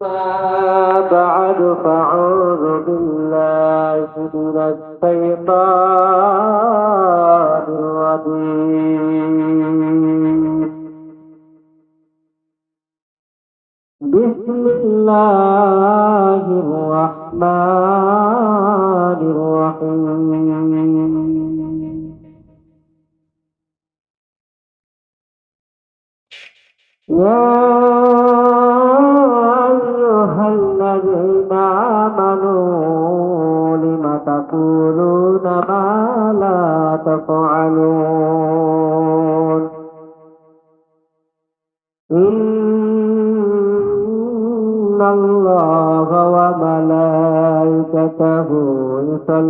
بعد فأعوذ بالله من الشيطان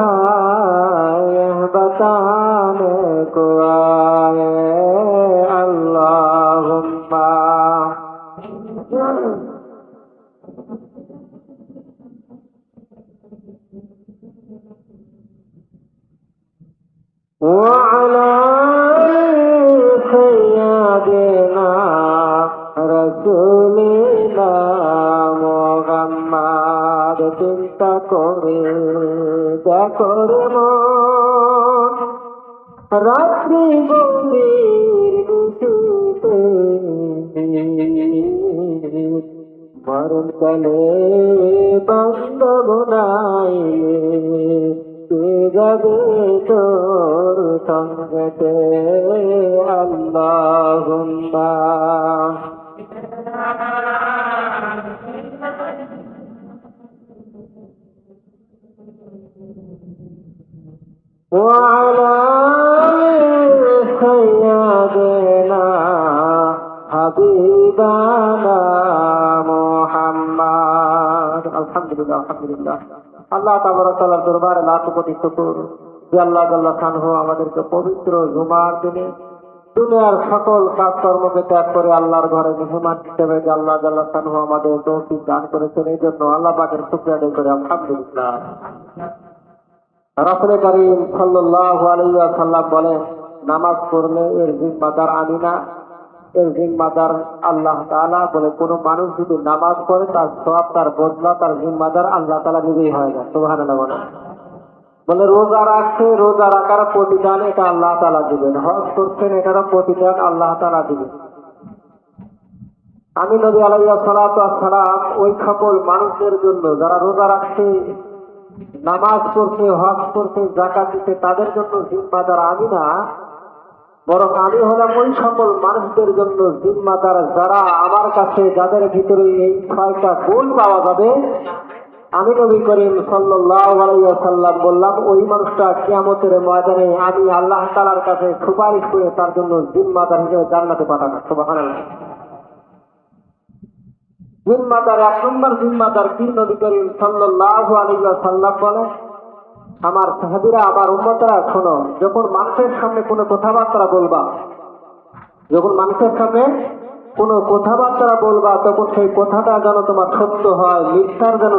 कहाँ यह बताने को आए अल्लाहुम्मा وعلى করে মন রাত্রি গভীর নিশুতে মরণ কালে বান্ধব নাই। যাবে তোর সঙ্গেতে আল্লাহুম্মা وعلى آل سيدنا حبيبنا محمد الحمد لله الحمد لله আল্লাহ তাবারাকাল্লাহর দরবারে লাখ কোটি শুকর যে আল্লাহ আল্লাহ খানহু আমাদেরকে পবিত্র জুমার দিনে দুনিয়ার সকল কাজকর্মকে ত্যাগ করে আল্লাহর ঘরে মেহমান হিসেবে যে আল্লাহ আল্লাহ খানহু আমাদের তৌফিক দান করেছেন এই জন্য আল্লাহ পাকের শুক্রিয়া আদায় করে আলহামদুলিল্লাহ রাসুল করিম সাল্লাল্লাহু আলাইহি ওয়াসাল্লাম বলেন, নামাজ পড়লে এর জিম্মাদার আমি না। এর জিম্মাদার আল্লাহ তাআলা বলে, কোনো মানুষ যদি নামাজ পড়ে, তার সওয়াব, তার বদলা, তার জিম্মাদার আল্লাহ তাআলা নিজেই হয় না। বলে বলে, রোজা রাখছে রোজা রাখার প্রতিদান এটা আল্লাহ তাআলা দিবেন। হজ করছেন এটার প্রতিদান আল্লাহ তাআলা দিবেন। আমি নবী ওয়াস সালাম ওই সকল মানুষদের জন্য যারা রোজা রাখছে নামাজ পড়তে হজ করতে জাকাত দিতে তাদের জন্য জিম্মাদার আমি না। বরং আমি হলাম ওই সকল মানুষদের জন্য জিম্মাদার যারা আমার কাছে, যাদের ভিতরে এই ছয়টা গুণ পাওয়া যাবে। আমি নবী করিম সাল্লাম বললাম, ওই মানুষটা কিয়ামতের ময়দানে আমি আল্লাহ তালার কাছে সুপারিশ করে তার জন্য জিম্মাদার হিসেবে জান্নাতে পাঠানো সুবহানাল্লাহ। জিম্মাদার এক নম্বর জিম্মাদার কি নবী করিম সাল্লাল্লাহু আলাইহি ওয়াসাল্লাম বলে আমার সাহাবীরা, আমার উম্মতরা, শোনো, যখন মানুষের সামনে কোনো কথাবার্তা বলবা, যখন মানুষের সামনে কোনো কথাবার্তা বলবা, তখন সেই কথাটা যেন তোমার সত্য হয়, মিথ্যার যেন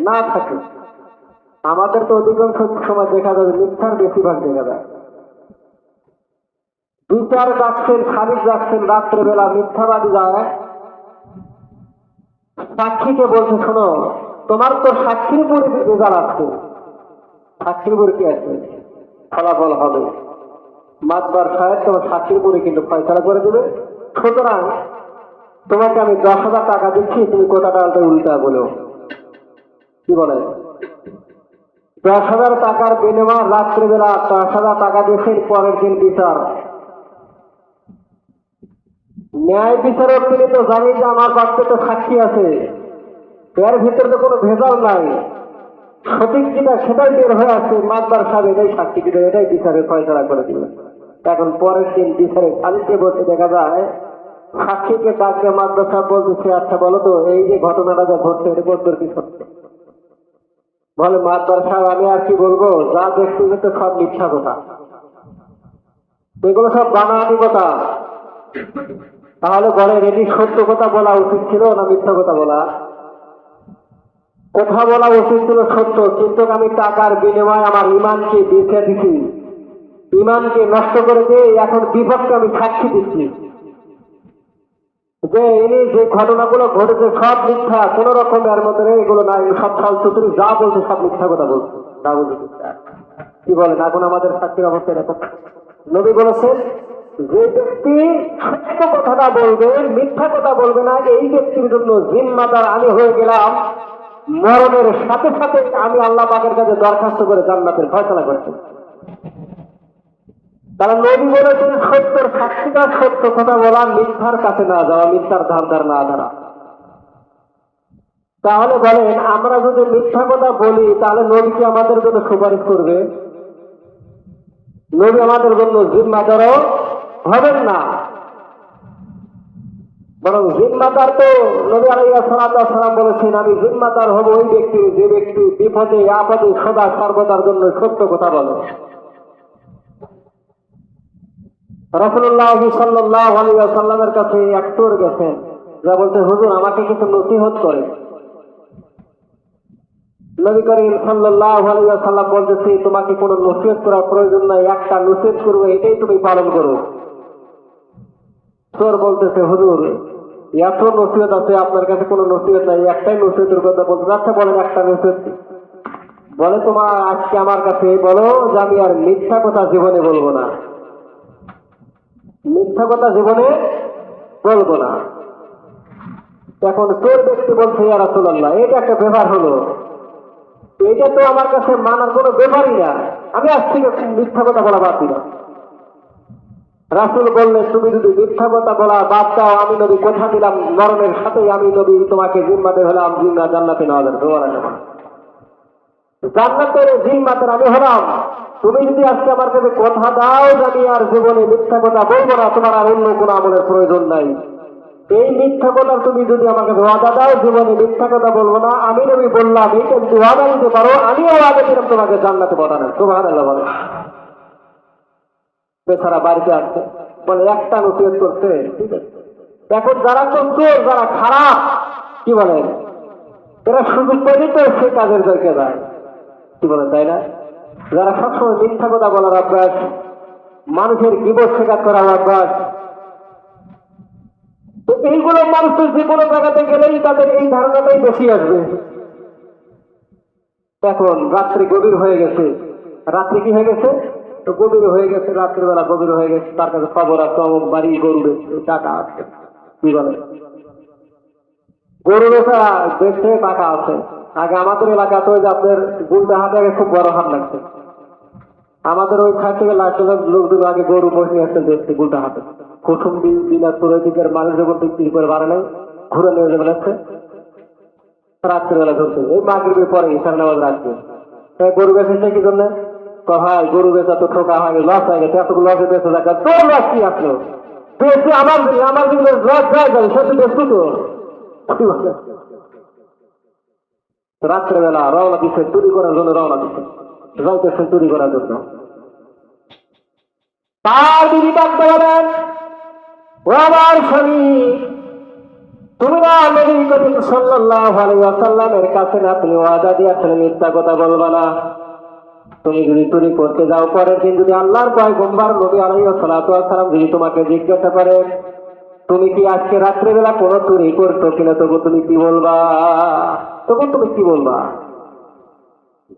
না থাকে। আমাদের তো অধিকাংশ সময় দেখা যাবে মিথ্যার বেশিরভাগ দেখা যায়। বিচার যাচ্ছেন খারিজ যাচ্ছেন রাত্রেবেলা মিথ্যাবাদী যায় সাক্ষীকে বলছে, শোনো, তোমার তো সাক্ষীর উপরে রেজাল্ট আছে সাক্ষীর উপরে কি আছে? ফলাফল হবে। মাতবার সাহেব তোমার সাক্ষীর উপরে কিন্তু ফয়সলা করে দেবে। সুতরাং তোমাকে আমি দশ হাজার টাকা দিচ্ছি, তুমি কোথাটা উল্টা বলো। কি বলে? দশ হাজার টাকার বিনিময় রাত্রিবেলা দশ হাজার টাকা দিয়েছেন পরের দিন বিচার। ন্যায় বিচারক তিনি তো জানি যে আমার বাক্যে তো সাক্ষী আছে। এর ভিতরে তো কোনো ভেজাল নাই। সঠিক যেটা সেটাই বের হয়ে আছে মাতবার সাহেব এটাই সাক্ষী দিল, এটাই বিচারের ফয়সলা করে দিল। এখন পরের দিন বিচারে খালিতে বসে দেখা যায়, সাক্ষীকে ডাকবে মাতবার সাহেব বলতেছে আচ্ছা বলো তো, এই যে ঘটনাটা যা ঘটছে, এটা কদ্দুর কি সত্য? বলে মাতবার সাহেব, আমি আর কি বলব? যা দেখছি তো সব মিথ্যা কথা। এগুলো সব বানানি কথা। তাহলে বলে এটি সত্য কথা বলা উচিত ছিল না মিথ্যা কথা বলা? কথা বলা উচিত ছিল সত্য, কিন্তু আমি টাকার বিনিময়ে আমার ইমানকে বেঁচে দিচ্ছি ইমানকে নষ্ট করে দিয়ে এখন বিপক্ষে আমি সাক্ষী দিচ্ছি। যে ইনি যে ঘটনাগুলো ঘটেছে সব মিথ্যা, কোন রকম এর মধ্যে এগুলো নাই, সব ফালতু তুমি যা বলছে সব মিথ্যা কথা বলছে যা বলছে। কি বলেন এখন আমাদের সাক্ষীর অবস্থা এরকম নবী বলেছেন যে ব্যক্তি সত্য কথাটা বলবে, মিথ্যা কথা বলবে না, এই ব্যক্তির জন্য জিম্মাদার আমি হয়ে গেলাম। মরণের সাথে সাথে আমি আল্লাহ পাকের কাছে দরখাস্ত করে জান্নাতের ফয়সলা করছি। তারা নবী বলেছেন, সত্যের সাক্ষীটা সত্য কথা বলা, মিথ্যার কাছে না যাওয়া, মিথ্যার ধার ধার না ধরা। তাহলে বলেন, আমরা যদি মিথ্যা কথা বলি, তাহলে নবী কি আমাদের জন্য সুপারিশ করবে? নবী আমাদের জন্য জিম্মাদারও হবেন না। বরং জিম্মাদার তো নবী আলাইয়া সালাম বলেছেন, আমি জিম্মাদার হব ওই ব্যক্তি, যে ব্যক্তি বিপদে, আপদে সদা সর্বদার জন্য সত্য কথা বলে। রসুল্লাহ সাল্লাহ সাল্লামের কাছে এক চোর গেছেন। যা বলছে, হুজুর, আমাকে কিছু নসিহত করে নবী করিম সাল্লাহ সাল্লাম বলতেছে, তোমাকে কোনো নসিহত করার প্রয়োজন নাই, একটা নসিহত করব, এটাই তুমি পালন করো। চোর বলতেছে, হুজুর, এত নসিহত আছে, আপনার কাছে কোনো নসিহত নাই, একটাই নসিহতের কথা বলতে আচ্ছা বলেন একটা নসিহত বলে তোমার, আজকে আমার কাছে, বলো যে আমি আর মিথ্যা কথা জীবনে বলব না। মিথ্যা কথা জীবনে বলব না। এখন চোর ব্যক্তি বলছে, ইয়া রাসূলুল্লাহ, এটা একটা ব্যাপার হলো। এটা তো আমার কাছে মানার কোনো ব্যাপারই না। আমি আজ থেকে মিথ্যা কথা বলা বাদ দিলাম। রাসুল বললেন তুমি যদি মিথ্যা কথা বলা বাদ দাও, আমি নবী কথা দিলাম, মরণের সাথেই আমি নবী তোমাকে জিম্মাতে হলাম, জিম্মা জান্নাতে নেওয়া যাবে জান্নাতের জিম্মাতের আমি হলাম। তুমি যদি আজকে আমার কাছে কথা দাও আমি আর জীবনে মিথ্যা কথা বলব না, তোমার আর অন্য কোনো আমলের প্রয়োজন নাই। এই মিথ্যা কথা তুমি যদি আমাকে ওয়াদা দাও, জীবনে মিথ্যা কথা বলব না, আমি নবী বললাম, এই কিন্তু ওয়াদা দিতে পারো, আমিও ওয়াদা দিলাম তোমাকে জান্নাতে পাঠানো তোমার আল্লাহ বেচারা বাড়িতে আসছে। বলে, একটা নসিহত করছে। ঠিক আছে। এখন যারা চোর যারা খারাপ, কি বলেন এরা সুযোগ পেলে তো সে কাজের দরকার যায় কি বলেন তাই না? যারা সবসময় মিথ্যা কথা বলার অভ্যাস, মানুষের বিপদ শেখাত করার অভ্যাস, তো এইগুলো মানুষের যে কোনো জায়গাতে গেলেই তাদের এই ধারণাটাই বেশি আসবে। এখন রাত্রি গভীর হয়ে গেছে। রাত্রি কি হয়ে গেছে? তো গভীর হয়ে গেছে, রাত্রির বেলা গভীর হয়ে গেছে, তার কাছে খবর আছে, অমুক বাড়ি গরু টাকা আছে। কি বলে? গরু বেচা বেচছে টাকা আছে। আগে আমাদের এলাকাতে ওই যে আপনার গুলটা হাতে আগে খুব বড় হাত লাগছে। আমাদের ওই খাট থেকে লাগছে লোকজন আগে গরু বসে আসতে দেখছে গুলটা হাতে। কুসুম্বি দিনাজপুর দিকের মানুষ যখন বিক্রি করে বাড়ে নাই ঘুরে নিয়ে যাবে লাগছে রাত্রিবেলা ধরছে। এই মাগরিবের পরে ইসার নামাজ রাখবে। গরু বেচেছে কি জন্য ভাই গরু বেচা তো ঠোকা হয়ে গেছে লস হয়ে গেছে, এতগুলো লসে বেঁচে দেখা তোর লস কি আসলো? বেশি আমার আমার কিন্তু লস হয়ে যাবে সত্যি বেচতো তো? রাত্রেবেলা রওনা দিচ্ছে চুরি করার জন্য, রওনা দিচ্ছে। যাইতেছে চুরি করার জন্য। তার দিদি ডাকতে বলেন ও আমার স্বামী, তুমি না নবী করিম সাল্লাল্লাহু আলাইহি কাছে না, তুমি ওয়াদা দিয়েছেন মিথ্যা কথা বলবা না। তুমি যদি চুরি করতে যাও, পরের দিন যদি আল্লাহর পয়গম্বর নবী আলাইহি সাল্লাতু ওয়াসাল্লাম যদি তোমাকে জিজ্ঞাসা করে, তুমি কি আজকে রাত্রেবেলা কোনো চুরি করছ কিনা? তবু তুমি কি বলবা? তখন তুমি কি বলবা?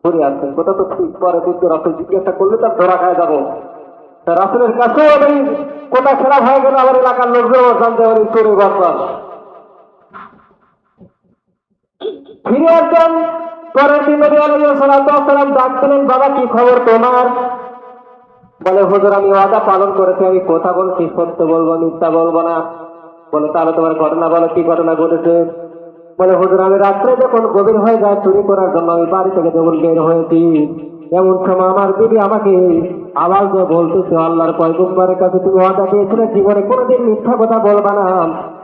ঘুরে আসছেন কোথা তো ঠিক। পরে কিন্তু রাসুল জিজ্ঞাসা করলে তার ধরা খায় যাব। রাসুলের কাছেও আমি কোথা খারাপ হয়ে গেল আমার এলাকার লোকজন? জানতে পারি চুরি বরবার ফিরে আসবেন পরের নবী আলাইহিস সালাম ডাকছিলেন বাবা, কি খবর তোমার? বলে, হুজুর, আমি ওয়াদা পালন করেছি, আমি কথা বলছি, সত্য বলব, মিথ্যা বলব না। বলে, তাহলে তোমার ঘটনা বলো, কি ঘটনা ঘটেছে? বলে, হুজুর, আমি রাত্রে যখন গভীর হয়ে যায় চুরি করার জন্য আমি বাড়ি থেকে যখন বের হয়েছি এমন সময় আমার দিদি আমাকে আওয়াজ দিয়ে বলতেছে, আল্লাহর পয়গম্বরের কাছে তুমি ওয়াদা দিয়েছিলে জীবনে কোনোদিন মিথ্যা কথা বলবা না।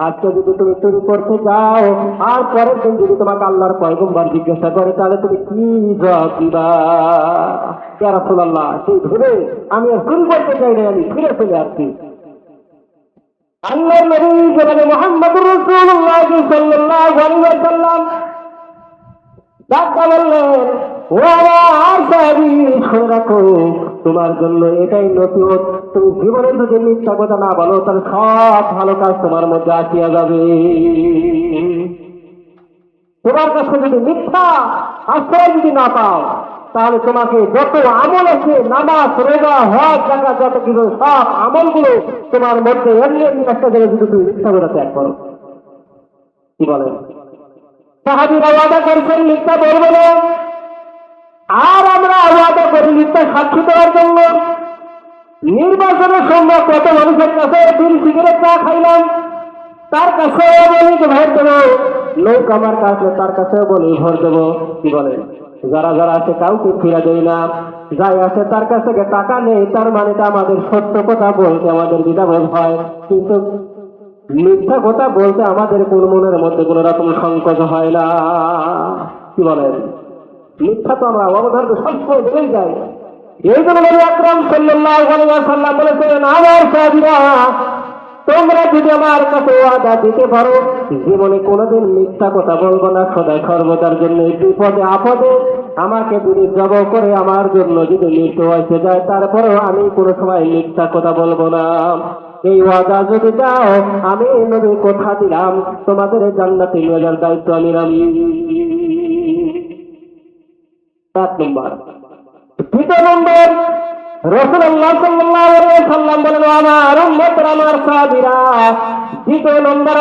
আজকে যদি তুমি চুরি করতে যাও, আর পরের দিন যদি তোমাকে আল্লাহর পয়গম্বর জিজ্ঞাসা করে, তাহলে তুমি কি দিবা রাসূলুল্লাহ, সেই ভেবে আমি আর চুরি করতে চাই না আমি ফিরে চলে আসছি। আল্লাহর নবী জনাবে মুহাম্মদুর রাসূলুল্লাহ সাল্লাল্লাহু আলাইহি ওয়াসাল্লাম ডাক্তার বললেন তোমার জন্য এটাই নসিহত তুমি জীবনে যদি মিথ্যা কথা না বলো, তাহলে সব ভালো কাজ তোমার মধ্যে আসিয়া যাবে। তোমার কাছে যদি মিথ্যা আশ্রয় যদি না পাও, তাহলে তোমাকে যত আমল আছে, নামাজ, রোজা, হজ জায়গা যত কিছু, সব আমলগুলো তোমার মধ্যে এমনি একটা জায়গায় যদি তুমি মিথ্যা করে ত্যাগ করো। কি বলেন? সাহাবিরা ওয়াদা করেছেন, মিথ্যা বলব না। আর আমরা ওয়াদা করি মিথ্যা সাক্ষী দেওয়ার জন্য। নির্বাচনের সময় কত মানুষের কাছে বিড়ি সিগারেট চা খাইলাম, তার কাছেও বলি যে ভোট দেবো। লোক আমার কাছে, তার কাছেও বলি ভোট দেবো। কি বলে? যারা যারা আছে, কাউকে ফিরা দেয় না। যাই আছে, তার কাছে থেকে টাকা নেই, তার মানে আমাদের সত্য কথা বলতে আমাদের দ্বিধাবোধ হয়। কিন্তু মিথ্যা কথা বলতে আমাদের কোন মনের মধ্যে কোন রকম সংকোচ হয় না। কি বলেন? মিথ্যা তো আমরা অবধারণ সবসময় বলেই যাই। এই জন্য আকরাম সাল্লাল্লাহু বলেছেন আমার সাহাবীরা, তোমরা যদি আমার কাছে ওয়াদা দিতে পারো, জীবনে কোনোদিন মিথ্যা কথা বলব না সদায় সর্বদার জন্য বিপদে, আপদে আমাকে যদি জব করে আমার জন্য যদি মৃত্যু হয়েছে যায়, তারপরেও আমি কোনো সময় মিথ্যা কথা বলব না। এই ওয়াদা যদি দাও, আমি নদীর কথা দিলাম, তোমাদের জান্নাতে নিয়ে যাওয়ার দায়িত্ব আমি নামি সাত নম্বর। দ্বিতীয় নম্বর আমার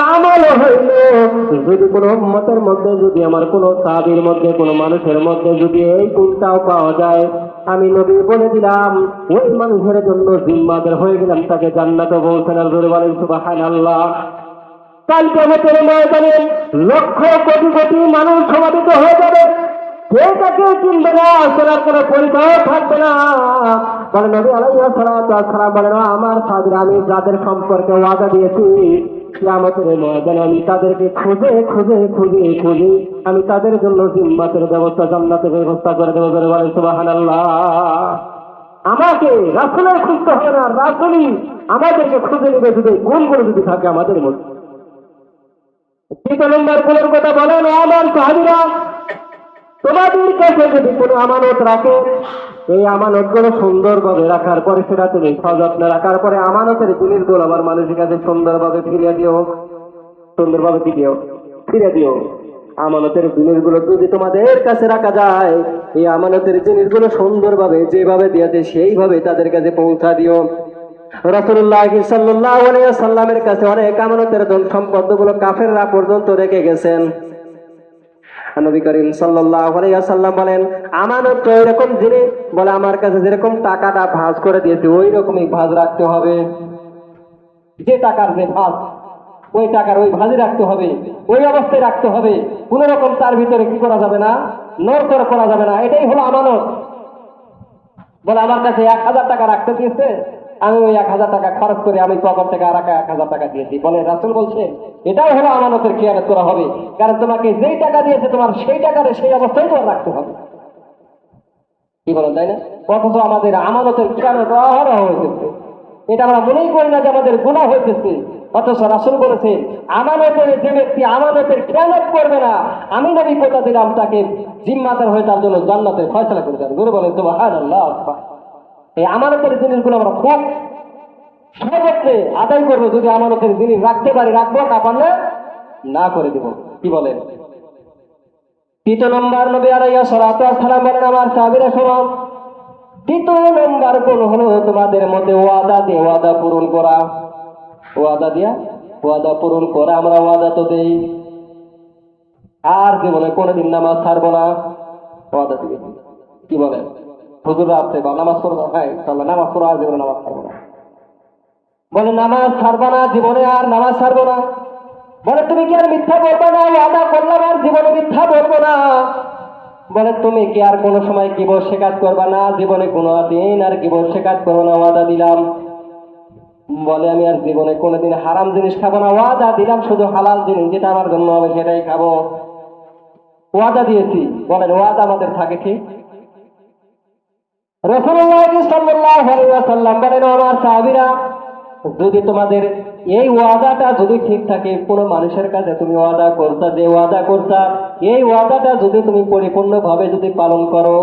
আমার যদি কোনো মধ্যে, যদি আমার কোনো মধ্যে, কোনো মানুষের মধ্যে যদি এই গুণটাও পাওয়া যায়, আমি নবী বলে দিলাম, ওই মানুষের জন্য জিম্মাদের হয়ে গেলাম, তাকে জান্নাতে পৌঁছান আর ধরে বলেন, সুবহানাল্লাহ। কাল কেমতের ময়দানে লক্ষ কোটি কোটি মানুষ সমাবেত হয়ে যাবে। কেউ তাকে চিনবে না সেনার কোনো পরিচয় থাকবে না। বলে নবী আলাইয়া সালাম বলে না আমার সাদের আমি যাদের সম্পর্কে ওয়াদা দিয়েছি, কিয়ামতের ময়দানে আমি তাদেরকে খুঁজে খুঁজে খুঁজে খুঁজে আমি তাদের জন্য জিম্মাতের ব্যবস্থা, জান্নাতের ব্যবস্থা করে দেবো বলে বলে সুবহানাল্লাহ। আমাকে রাসুলের খুঁজতে হবে না, রাসুলই আমাদেরকে খুঁজে নেবে যদি, গুণগুলো যদি থাকে আমাদের মধ্যে। তৃতীয় নম্বরগুলোর কথা বলেন আমার সাহাবিরা, তোমাদের কাছে যদি কোনো আমানত রাখে এই আমানতগুলো সুন্দরভাবে রাখার পরে সেটা তুমি সযত্নে রাখার পরে আমানতের জিনিসগুলো আমার মানুষের কাছে সুন্দরভাবে ফিরিয়ে দিও। সুন্দরভাবে দিও ফিরে দিও। আমানতের জিনিসগুলো যদি তোমাদের কাছে রাখা যায়, এই আমানতের জিনিসগুলো সুন্দরভাবে যেভাবে দিয়েছে সেইভাবে তাদের কাছে পৌঁছা দিও। রসুল্লাহ সাল্লাহ সাল্লামের কাছে অনেক আমানতের ধন সম্পদগুলো কাফেররা পর্যন্ত রেখে গেছেন। নবী করিম সাল্লাম বলেন, আমানত তো এরকম জিনিস, বলে আমার কাছে যেরকম টাকাটা ভাঁজ করে দিয়েছে ওই রকমই ভাঁজ রাখতে হবে। যে টাকার যে ভাঁজ, ওই টাকার ওই ভাঁজে রাখতে হবে, ওই অবস্থায় রাখতে হবে। কোন রকম তার ভিতরে কি করা যাবে না? নড়চড় করা যাবে না। এটাই হলো আমানত। বলে আমার কাছে এক হাজার টাকা রাখতে দিয়েছে আমি ওই এক হাজার টাকা খরচ করে আমি পকেট থেকে আর এক হাজার টাকা দিয়েছি। বলে রাসুল বলছে এটাই হলো আমানতের খেয়ালত করা হবে। কারণ তোমাকে যেই টাকা দিয়েছে তোমার সেই টাকারে সেই অবস্থায় তোমার রাখতে হবে। কি বলেন, তাই না? অথচ আমাদের আমানতের খেয়ালত অহরহ হয়েছে এটা আমরা মনেই করি না যে আমাদের গুণা হইতেছে। অথচ রাসুল বলেছে, আমানতের যে ব্যক্তি আমানতের খেয়ালত করবে না, আমি নবী কথা দিলাম তাকে জিম্মাতার হয়ে তার জন্য জান্নাতের ফয়সলা করে দেন গুরু বলেন তো হাজ আল্লাহ এই আমানতের জিনিসগুলো আমরা খুব সর্বত্রে আদায় করব, যদি আমানতের জিনিস রাখতে পারি, রাখব না পারলে না করে দিব। কি বলেন? তৃতীয় নম্বর নবী সালাতু সালাম বলেন, আমার সাহাবীরা, শোনো, তৃতীয় নম্বর কোন হলো তোমাদের মধ্যে ওয়াদা দিয়ে ওয়াদা পূরণ করা। ওয়াদা দিয়া ওয়াদা পূরণ করা, আমরা ওয়াদা তো দেই। আর জীবনে কোনোদিন নামাজ ছাড়বো না। ওয়াদা দিবে কি বলেন? হুজুর আসছে বা নামাজ পড়ব হ্যাঁ তাহলে নামাজ পড়ো জীবনে নামাজ ছাড়বো না। বলে, নামাজ ছাড়বা না, জীবনে আর নামাজ ছাড়বো না। বলে, তুমি কি আর মিথ্যা বলবে না? ওয়াদা করলাম আর জীবনে মিথ্যা বলব না। বলে, তুমি কি আর কোনো সময় কি বসে কাজ করবা না? জীবনে কোনো দিন আর কি বসে কাজ করব না, ওয়াদা দিলাম। বলে, আমি আর জীবনে কোনোদিন হারাম জিনিস খাব না, ওয়াদা দিলাম, শুধু হালাল জিনিস যেটা আমার জন্য হবে সেটাই খাব। ওয়াদা দিয়েছি। বলেন, ওয়াদা আমাদের থাকে ঠিক রসুল্লাহ সাল্লাল্লাহু আলাইহি ওয়াসাল্লাম বলেন ও যদি তোমাদের এই ওয়াদাটা যদি ঠিক থাকে, কোনো মানুষের কাছে তুমি ওয়াদা করতা, যে ওয়াদা করতা, এই ওয়াদাটা যদি তুমি পরিপূর্ণভাবে যদি পালন করো,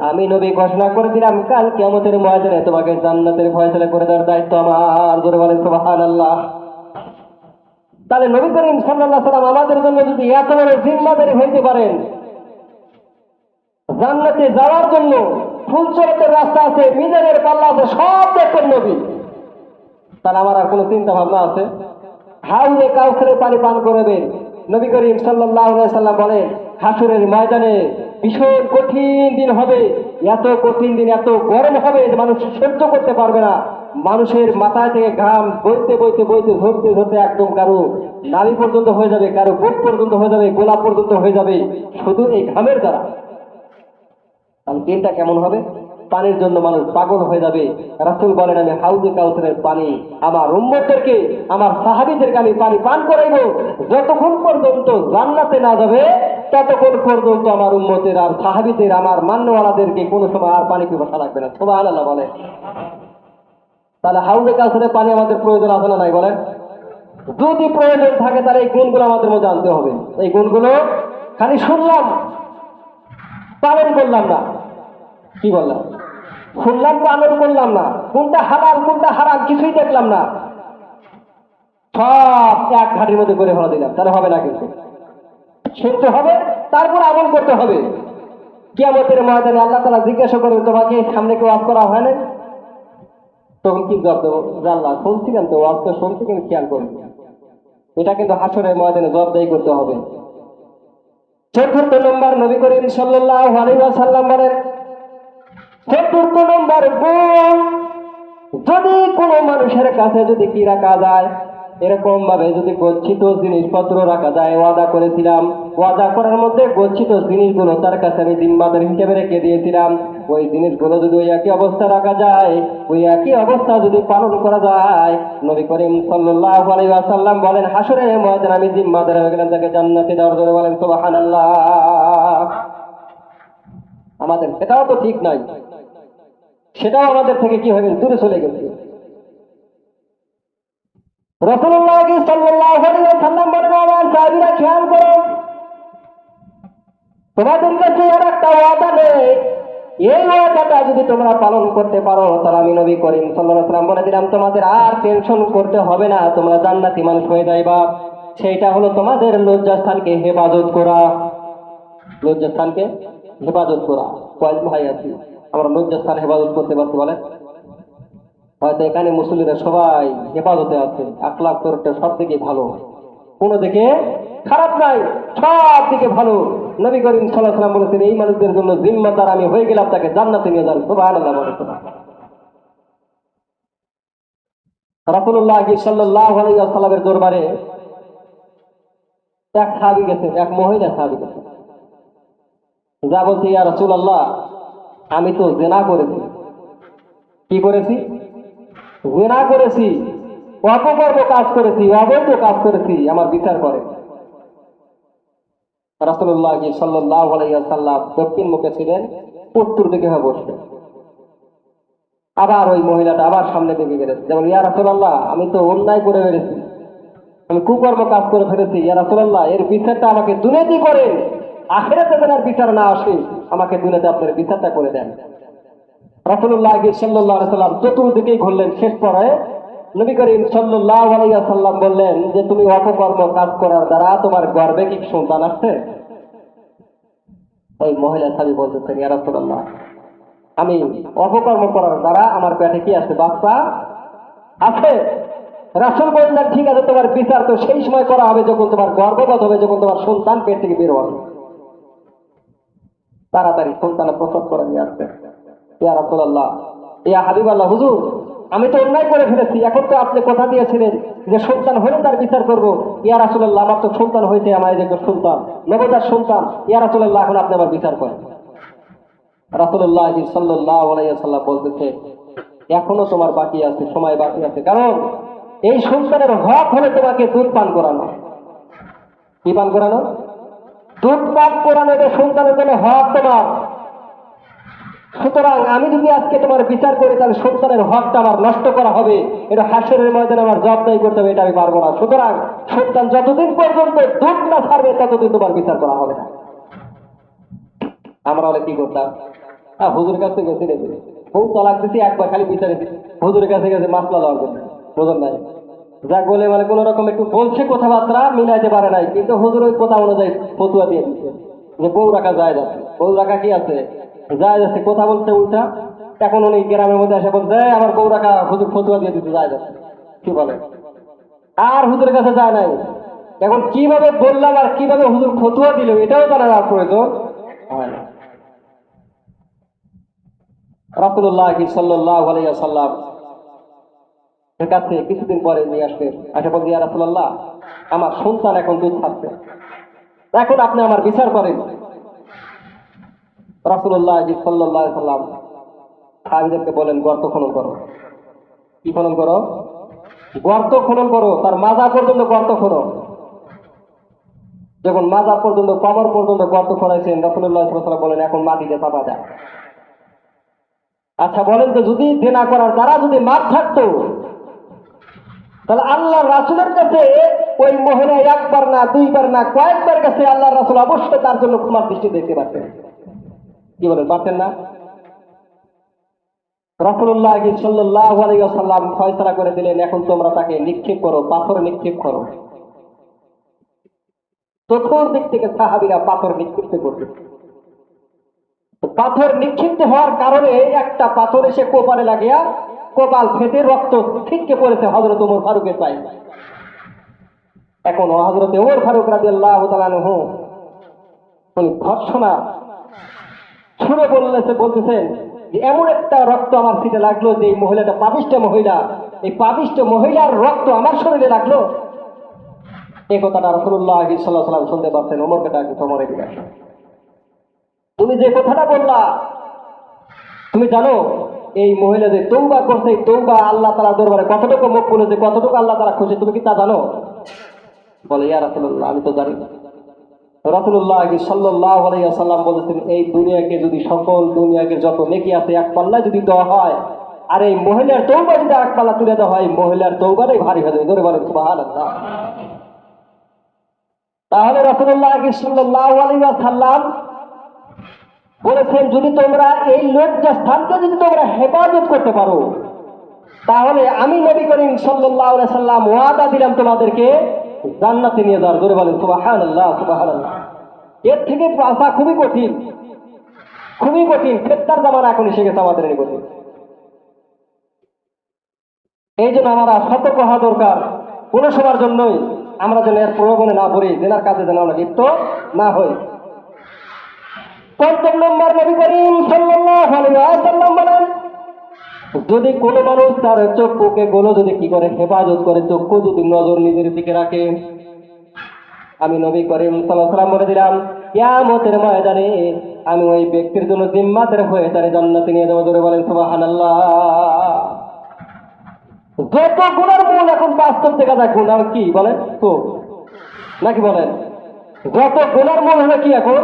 আমি নবী ঘোষণা করে দিলাম, কাল কেমতের ময়দানে তোমাকে জান্নাতের ফয়সলা করে দেওয়ার দায়িত্ব আমার। জোরে বলেন, সুবহানাল্লাহ। তাহলে নবী করিম সাল্লাল্লাহু সাল্লাম আমাদের জন্য যদি এত বড় জিম্মাদারি হইতে পারেন, জান্নাতে যাওয়ার জন্য ফুলচরতের রাস্তা আছে, মিজানের পাল্লা আছে, সব দেখবেন নবী। তাহলে আমার আর কোনো চিন্তা ভাবনা আছে? হাউলে কাউসারে পানি পান করবেন নবী করিম সাল্লাম বলেন, হাসুরের ময়দানে ভীষণ কঠিন দিন হবে। এত কঠিন দিন, এত গরম হবে যে মানুষ সহ্য করতে পারবে না। মানুষের মাথায় থেকে ঘাম বইতে বইতে বইতে, ধরতে ধরতে একদম কারও নাভি পর্যন্ত হয়ে যাবে, কারও বুক পর্যন্ত হয়ে যাবে, গোলাপ পর্যন্ত হয়ে যাবে। শুধু এই ঘামের দ্বারা। তাহলে দিনটা কেমন হবে? পানির জন্য মানুষ পাগল হয়ে যাবে। রাসুল বলেন, আমি হাউজে কাউসারের পানি, আমার উম্মতদেরকে, আমার সাহাবিদেরকে আমি পানি পান করাইব। যতক্ষণ পর্যন্ত জান্নাতে না যাবে, ততক্ষণ পর্যন্ত আমার উম্মতের আর সাহাবিদের, আমার মান্যওয়ালাদেরকে কোনো সময় আর পানি পিপাসা লাগবে না। সবাই আল্লাহ বলে তাহলে হাউজে কাউসারের পানি আমাদের প্রয়োজন আছে না নাই বলেন? যদি প্রয়োজন থাকে, তাহলে এই গুণগুলো আমাদের মধ্যে আনতে হবে। এই গুণগুলো খালি শুনলাম, পালন করলাম না। কি বললাম? শুনলাম পালন করলাম না। কোনটা হালাল, কোনটা হারাম কিছুই দেখলাম না। সব এক ঘাটির মধ্যে করে ফেলা দিলাম, তাহলে হবে না কিন্তু। শুনতে হবে, তারপর আমল করতে হবে। কিয়ামতের ময়দানে আল্লাহ তালা জিজ্ঞাসা করবে তোমাকে সামনে কেউ আপ করা হয় না তখন কি জবাব দেবো? জানলা শুনছিলাম তো আপ তো শুনছি কিন্তু খেয়াল করি এটা কিন্তু হাসরের ময়দানে জবাবদারি করতে হবে। চতুর্থ নম্বর নবী করিম সাল্লাল্লাহু আলাইহি সাল্লাম বলেন চতুর্থ নম্বর গুণ যদি কোনো মানুষের কাছে যদি কি রাখা যায় এরকম ভাবে যদি গচ্ছিত জিনিসপত্র রাখা যায়, ওয়াদা করেছিলাম, ওয়াদা করার মধ্যে গচ্ছিত জিনিসগুলো তার কাছে আমি জিম্মাদার হিসেবে রেখে দিয়েছিলাম, ওই জিনিসগুলো যদি ওই একই অবস্থা রাখা যায়, ওই একই অবস্থা যদি পালন করা যায়, নবী করিম সাল্লাল্লাহু আলাইহি ওয়াসাল্লাম বলেন হাসরে ময়দান আমি জিম্মাদার গেলাম, তাকে জান্নাতে দেওয়ার জন্য বলেন, সুবহানাল্লাহ। আমাদের সেটাও তো ঠিক নাই। সেটাও আমাদের থেকে কি হয়ে গেছে দূরে চলে গেছে তোমাদের কাছে একটা ওয়াদা নেই। এই ওয়াদাটা যদি তোমরা পালন করতে পারো, তাহলে আমি নবী করিম ওয়াসাল্লাম বলে দিলাম, তোমাদের আর টেনশন করতে হবে না, তোমরা জান্নাতি মানুষ হয়ে যাইবা। সেইটা হলো তোমাদের লজ্জাস্থানকে হেফাজত করা। লজ্জাস্থানকে হেফাজত করা। কয়েক ভাই আছি। আমরা লজ্জাস্থান হেফাজত করতে পারছি বলে? হয়তো এখানে মুসলিমরা সবাই হেফাজতে আছে, আখলাখ চরিত্র সব থেকে ভালো। কোনো দিকে খারাপ নাই, সব দিকে ভালো। নবী করিম সাল্লাহ সাল্লাম বলেছেন, এই মানুষদের জন্য জিম্মাদার আমি হয়ে গেলাম, তাকে জান্নাতে নিয়ে যান। সুবহানাল্লাহ বলেছেন রাসূলুল্লাহ সাল্লাল্লাহু আলাইহি ওয়াসাল্লামের দরবারে এক সাহাবী গেছে এক মহিলা সাহাবী গেছে যা বলছে, ইয়া রাসূলুল্লাহ আমি তো জেনা করেছি। কি করেছি? জেনা করেছি। অপকর্ম কাজ করেছি, অবৈধ কাজ করেছি, আমার বিচার করে। রাসূলুল্লাহ সাল্লাল্লাহু আলাইহি দক্ষিণ মুখে ছিলেন, উত্তর দিকে হয়ে বসলেন। আবার ওই মহিলাটা আবার সামনে দিকে যেমন, ইয়া রাসূলুল্লাহ, আমি তো অন্যায় করে ফেলেছি। আমি কুকর্ম কাজ করে ফেলেছি। ইয়া রাসূলুল্লাহ, এর বিচারটা আমাকে দুনিয়াতে করেন। আখেরাতে যেন আর বিচার না আসে, আমাকে দুনিয়াতে আপনার বিচারটা করে দেন। রাসূলুল্লাহ সাল্লাল্লাহু আলাইহি সাল্লাম চতুর্দিকেই ঘুরলেন, শেষ পরে নবী করিম আলাইহি বললেন যে, তুমি অপকর্ম কাজ করার দ্বারা তোমার গর্বে কি সন্তান আসছে ওই মহিলা সাবি বলতেছেন, ইয়া রাসূলুল্লাহ, আমি অপকর্ম করার দ্বারা আমার পেটে কি আছে, বাচ্চা আছে? রাসূল বললেন, ঠিক আছে, তোমার বিচার তো সেই সময় করা হবে যখন তোমার গর্ভপাত হবে, যখন তোমার সন্তান পেট থেকে বের হবে। তাড়াতাড়ি সন্তানের প্রসব করে নিয়ে আসবে। ইয়া রাসূলুল্লাহ। ইয়া হাবিব আল্লাহ হুজুর, আমি তো অন্যায় করে ফেলেছি। এখন তো আপনি কথা দিয়েছিলেন যে সন্তান হলে তার বিচার করব। ইয়া রাসুল্লাহ আমার তো সন্তান হয়েছে, আমার যে সন্তান। নবদার সন্তান, ইয়া রাসুল্লাহ এখন আপনি আমার বিচার করেন। রাসুল্লাহ সাল্লাহ আলাইসাল্লাম বলতেছে, এখনও তোমার বাকি আছে, সময় বাকি আছে। কারণ এই সন্তানের হক হলে তোমাকে দুধ পান করানো। কি পান করানো? দুধ পান এটা সন্তানের জন্য হক তোমার। সুতরাং আমি যদি আজকে তোমার বিচার করি, তাহলে সন্তানের হকটা আমার নষ্ট করা হবে। এটা হাসরের ময়দানে আমার জবাবদারি করতে হবে, এটা আমি পারব না। সুতরাং সন্তান যতদিন পর্যন্ত দুধ না ছাড়বে, ততদিন তোমার বিচার করা হবে না। আমরা হলে কি করতাম? হ্যাঁ হুজুর কাছে গেছি রে। খুব তলাক দিছি একবার খালি বিচারে হুজুরের কাছে গেছে মাসলা লওয়ার জন্য। বোঝেন নাই? যাক বলে মানে কোনো রকম একটু বলছে কথাবার্তা মিলাইতে পারে নাই, কিন্তু হুজুর ওই কথা অনুযায়ী ফতুয়া দিয়ে দিচ্ছে যে বউ রাখা যায় যাচ্ছে, বউ রাখা কি আছে? যায় যাচ্ছে, কথা বলতে উল্টা। এখন উনি গ্রামের মধ্যে এসে বলছে আমার বউ রাখা হুজুর ফতুয়া দিয়ে দিতে যায় যাচ্ছে। কি বলে? আর হুজুরের কাছে যায় নাই। এখন কীভাবে বললাম আর কীভাবে হুজুর ফতুয়া দিল, এটাও জানার আর প্রয়োজন হয় না। রাসুল্লাহ সাল্লাহ আলাইয়া সাল্লাম কাছে কিছুদিন পরে নিয়ে আসবে। আচ্ছা বলছি ইয়া রাসুল্লাহ আমার সন্তান এখন দুধ খাচ্ছে এখন আপনি আমার বিচার করেন। রাসুল্লাহ সাল্লাহ সাল্লাম বলেন, গর্ত খনন করো। কি খনন করো? গর্ত খনন করো, তার মাজা পর্যন্ত গর্ত খনন যখন মাজা পর্যন্ত কমর পর্যন্ত গর্ত সাল্লাম বলেন, এখন মাটিতে চাপা যায় আচ্ছা বলেন তো, যদি দেনা করার দ্বারা যদি মাপ থাকতো তাহলে আল্লাহ রাসুলের কাছে ওই মহিলা একবার না, দুইবার না, কয়েকবার কাছে আল্লাহ রাসুল অবশ্যই তার জন্য কুমার দৃষ্টি দেখতে পারতেন। কি বলেন, পারতেন না? ফয়সলা করে দিলেন, এখন তোমরা তাকে নিক্ষেপ করো, পাথর নিক্ষেপ করো। চতুর্দিক থেকে সাহাবিরা পাথর নিক্ষিপ্ত করবে? পাথর নিক্ষিপ্ত হওয়ার কারণে একটা পাথর এসে কোপালে লাগিয়া কপাল ফেটে রক্ত ছিটকে পড়েছে হজরত ওমর ফারুকের পায়ে। এখন হজরত ওমর ফারুক রাজি আল্লাহ উনি ভর্সনা ছুড়ে বললেছে বলতেছেন যে, এমন একটা রক্ত আমার ফিটে লাগল যে এই মহিলাটা পাবিষ্ট মহিলা। এই পাবিষ্ট মহিলার রক্ত আমার শরীরে লাগল। এই কথাটা রসুল্লাহ সাল্লাহ সাল্লাম শুনতে পারছেন ওমরকে ডাকে তোমার এদিকে। তুমি যে কথাটা বললা, তুমি জানো এই মহিলা যে তৌবা করছে তৌবা আল্লাহ তালা দরবারে কতটুকু মুখ বলেছে কতটুকু আল্লাহ তারা খুশি, তুমি কি তা জানো? বলে, ইয়া রাসুল্লাহ আমি তো জানি। সাল্লাহ সাল্লাম বলেছেন এই দুনিয়াকে যদি সকল দুনিয়াকে যত নেকি আছে, এক পাল্লায় যদি দেওয়া হয়, আর এই মহিলার তৌবা যদি এক পাল্লা তুলে দেওয়া হয় মহিলার তৌবাটাই ভারী হয়ে যাবে। ধরে তাহলে রসুল্লাহ সাল্লাহ সাল্লাম বলেছেন, যদি তোমরা এই লজ্জা স্থানকে যদি তোমরা হেফাজত করতে পারো, তাহলে আমি নবী করিম সাল্লাহ সাল্লাম ওয়াদা দিলাম তোমাদেরকে জান্নাতে নিয়ে যাওয়ার। ধরে বলেন সুবাহান আল্লাহ সুবাহান এর থেকে আসা খুবই কঠিন খুবই কঠিন। ফেরতার জামানা এখন এসে গেছে আমাদের কঠিন এই জন্য আমরা সতর্ক হওয়া দরকার। সময়ের জন্যই আমরা যেন এর প্রলোভনে না পড়ি, জেনার কাজে যেন আমরা লিপ্ত না হই। পঞ্চম নম্বর নবী করিম সাল্লাল্লাহু আলাইহি ওয়াসাল্লাম বলেন, যদি কোনো মানুষ তার চক্ষুকে গোলো যদি কি করে হেফাজত করে, চক্ষু যদি নজর নিজের দিকে রাখে? আমি নবী করিম সাল্লাল্লাহু বলে দিলাম, কিয়ামতের ময়দানে আমি ওই ব্যক্তির জন্য জিম্মাদার হয়ে তার জান্নাতে নিয়ে যাব। ধরে বলেন, সুবহানাল্লাহ। যত গুণের মূল এখন বাস্তব দেখা যায় গুণার কি বলেন তো? নাকি বলেন? যত গুণের মূল হলো কি এখন?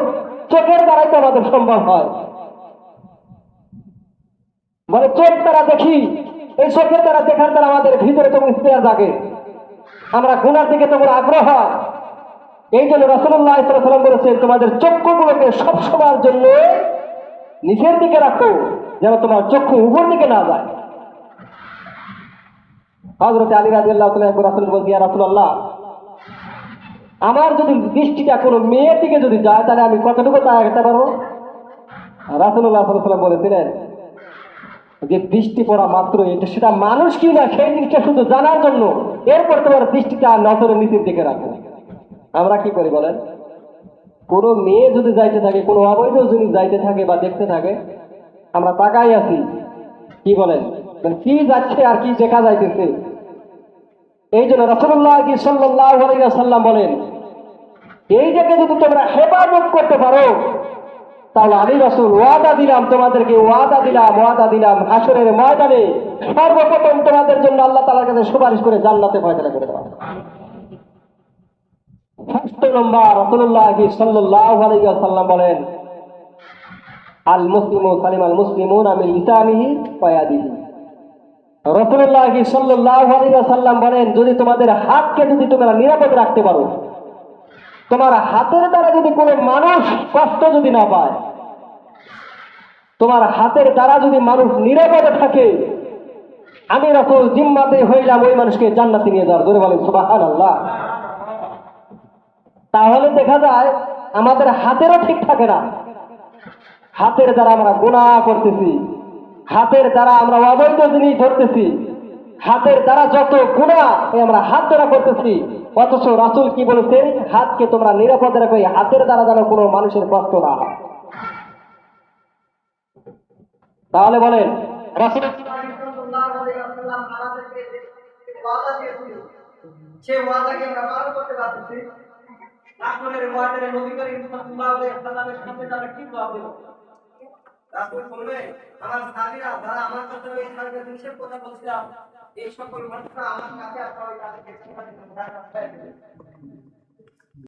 চোখের দ্বারাই তো আমাদের সম্ভব হয়। মানে চোখ দ্বারা দেখি, এই চোখের দ্বারা দেখার দ্বারা আমাদের ভিতরে তখন স্পেয়ার জাগে। আমরা গুণার দিকে তখন আগ্রহ। এই জন্য রসুল্লাহ সাল্লাম বলেছেন, তোমাদের চক্ষুগুলোকে সবসময়ের জন্য নিচের দিকে রাখো, যেন তোমার চক্ষু উপর দিকে না যায়। হজরত আলী রাজি আল্লাহ রাসুল বলছি রাসুল্লাহ আমার যদি দৃষ্টিটা কোনো মেয়ের দিকে যদি যায়, তাহলে আমি কতটুকু তাকাতে পারব? রাসুল্লাহ বলেছিলেন যে, দৃষ্টি পড়া মাত্র এটা, সেটা মানুষ কি না, সেই জিনিসটা শুধু জানার জন্য। এরপর তোমার দৃষ্টিটা নজরের নিচের দিকে রাখো। আমরা কি করি বলেন? কোনো মেয়ে যদি যাইতে থাকে, কোনো অবৈধ যদি যাইতে থাকে বা দেখতে থাকে, আমরা তাকাই আছি। কি বলেন? মানে কি যাচ্ছে আর কি দেখা যাইতেছে? এই জন্য রসুল্লাহ কি সাল্লাহ সাল্লাম বলেন, এইটাকে যদি তোমরা হেফাজত করতে পারো, তাহলে আমি রসুল ওয়াদা দিলাম, তোমাদেরকে ওয়াদা দিলাম ওয়াদা দিলাম হাসরের ময়দানে সর্বপ্রথম তোমাদের জন্য আল্লাহ তালার কাছে সুপারিশ করে জান্নাতে ফয়সলা করে দেওয়া ষষ্ঠ নম্বর রসুল্লাহ কি সাল্লাহ সাল্লাম বলেন আল মুসলিম সালিম আল মুসলিমুন আমি লিসানিহি পয়াদিহি রসুল্লাহ সাল্লাহ সাল্লাম বলেন, যদি তোমাদের হাতকে যদি তোমরা নিরাপদ রাখতে পারো, তোমার হাতের দ্বারা যদি কোনো মানুষ কষ্ট যদি না পায়, তোমার হাতের দ্বারা যদি মানুষ নিরাপদে থাকে, আমি রসুল জিম্মাতে হইলাম ওই মানুষকে জান্নাতে নিয়ে যাওয়ার। ধরে বলেন সুবাহান আল্লাহ তাহলে দেখা যায়, আমাদের হাতেরও ঠিক থাকে না। হাতের দ্বারা আমরা গুণা করতেছি। হাতের দ্বারা আমরা অবৈধ জিনিস ধরতেছি। হাতের দ্বারা যত গুণা আমরা হাত দ্বারা করতেছি। অথচ রাসুল কি বলেছেন? হাতকে তোমরা নিরাপদে রাখো হাতের দ্বারা যেন কোনো মানুষের কষ্ট না হয়। তাহলে বলেন, রাসুল রাসূল বলবে, আমার সাহাবীরা, যারা আমার কাছে ওই সাহাবীদের নিষেধ কথা বলছিলাম। এই সকল তাদেরকে